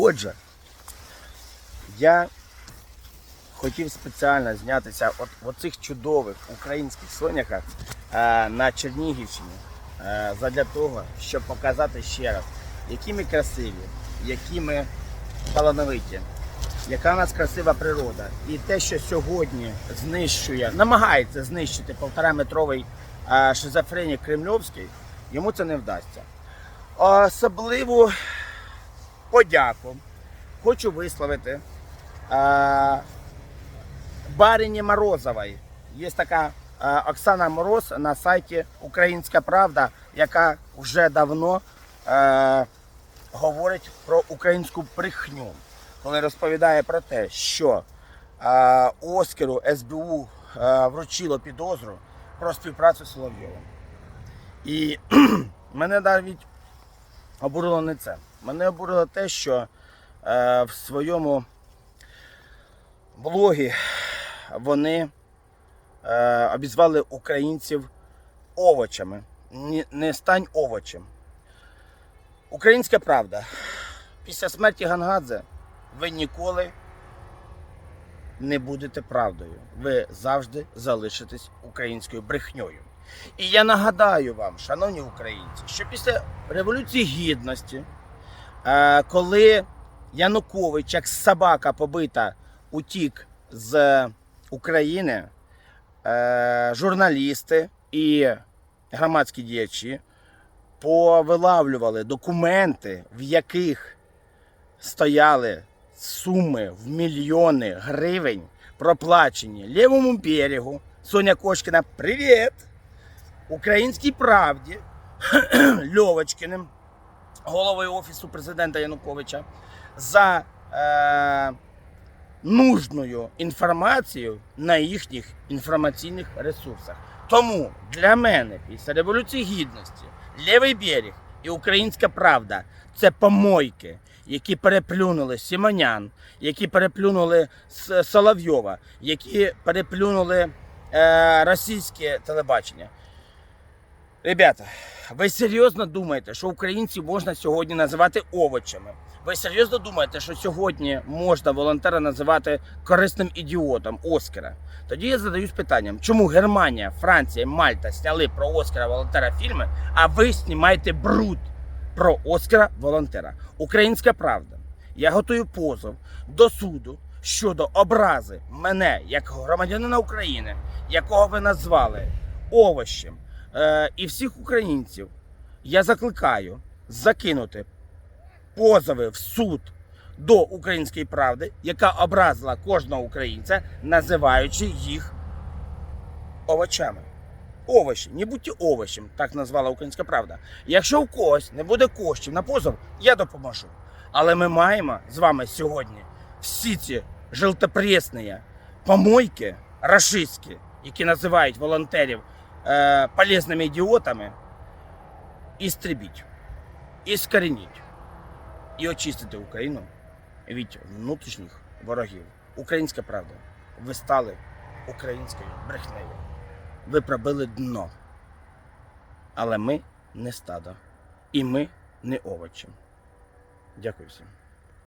Отже, я хотів спеціально знятися от, от цих чудових українських соняхах е, на Чернігівщині е, задля того, щоб показати ще раз, які ми красиві, які ми талановиті, яка у нас красива природа. І те, що сьогодні знищує, намагається знищити полтораметровий е, шизофренік Кремльовський, йому це не вдасться. Особливу подяку хочу висловити е, барині Морозової. Є така е, Оксана Мороз на сайті Українська Правда, яка вже давно е, говорить про українську брехню, коли розповідає про те, що е, Оскару СБУ е, вручило підозру про співпрацю з Соловйовим. І мене навіть обурило не це. Мене обурило те, що е, в своєму блогі вони е, обізвали українців овочами. Ні- Не стань овочем. Українська правда. Після смерті Гангадзе ви ніколи не будете правдою. Ви завжди залишитесь українською брехньою. І я нагадаю вам, шановні українці, що після Революції Гідності, е, коли Янукович, як собака побита, утік з України, е, журналісти і громадські діячі повилавлювали документи, в яких стояли суми в мільйони гривень, проплачені лівому берегу. Соня Кошкіна, привіт! Українській правді Льовочкиним, головою Офісу президента Януковича, за е, нужною інформацією на їхніх інформаційних ресурсах. Тому для мене після Революції Гідності Лівий берег і Українська Правда це помойки, які переплюнули Сімонян, які переплюнули Соловйова, які переплюнули е, російське телебачення. Ребята, ви серйозно думаєте, що українців можна сьогодні називати овочами? Ви серйозно думаєте, що сьогодні можна волонтера називати корисним ідіотом Оскара? Тоді я задаюсь питанням, чому Германія, Франція, Мальта зняли про Оскара волонтера фільми, а ви знімаєте бруд про Оскара волонтера? Українська правда. Я готую позов до суду щодо образи мене як громадянина України, якого ви назвали овощем е, і всіх українців. Я закликаю закинути позови в суд до української правди, яка образила кожного українця, називаючи їх овочами. Овочі, не будьте овочем, так назвала українська правда. Якщо у когось не буде коштів на позов, я допоможу. Але ми маємо з вами сьогодні всі ці желтопресні помойки рашистські, які називають волонтерів е, полезними ідіотами, істребіть, іскореніть і очистити Україну від внутрішніх ворогів. Українська правда. Ви стали українською брехнею. Ви пробили дно. Але ми не стадо. І ми не овочі. Дякую всім.